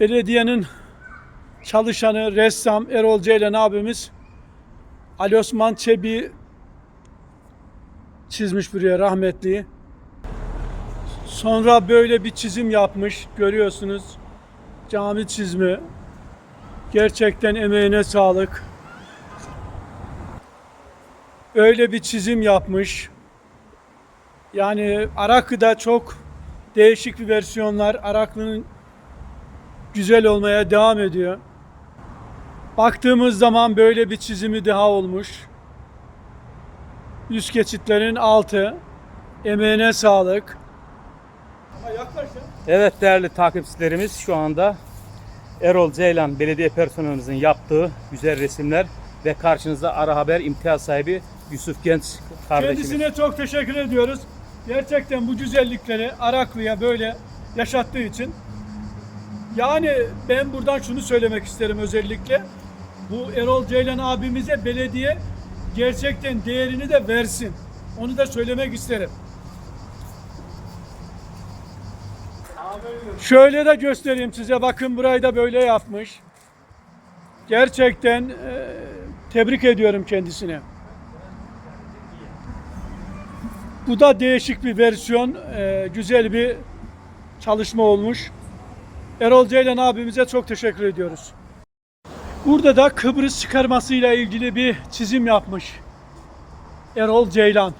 Belediyenin çalışanı, ressam Erol Ceylan abimiz Ali Osman Çebi çizmiş buraya rahmetli. Sonra böyle bir çizim yapmış. Görüyorsunuz. Cami çizimi. Gerçekten emeğine sağlık. Öyle bir çizim yapmış. Yani Arakı'da çok değişik bir versiyonlar. Araklı'nın güzel olmaya devam ediyor. Baktığımız zaman böyle bir çizimi daha olmuş. Yüz geçitlerin altı. Emeğine sağlık. Evet değerli takipçilerimiz şu anda Erol Ceylan belediye personelimizin yaptığı güzel resimler ve karşınızda ara haber imtiyaz sahibi Yusuf Genç kardeşimiz. Kendisine çok teşekkür ediyoruz. Gerçekten bu güzellikleri Araklı'ya böyle yaşattığı için. Yani ben buradan şunu söylemek isterim özellikle. Bu Erol Ceylan abimize belediye gerçekten değerini de versin. Onu da söylemek isterim. Şöyle de göstereyim size. Bakın burayı da böyle yapmış. Gerçekten e, tebrik ediyorum kendisine. Bu da değişik bir versiyon, e, güzel bir çalışma olmuş. Erol Ceylan abimize çok teşekkür ediyoruz. Burada da Kıbrıs çıkarmasıyla ilgili bir çizim yapmış. Erol Ceylan.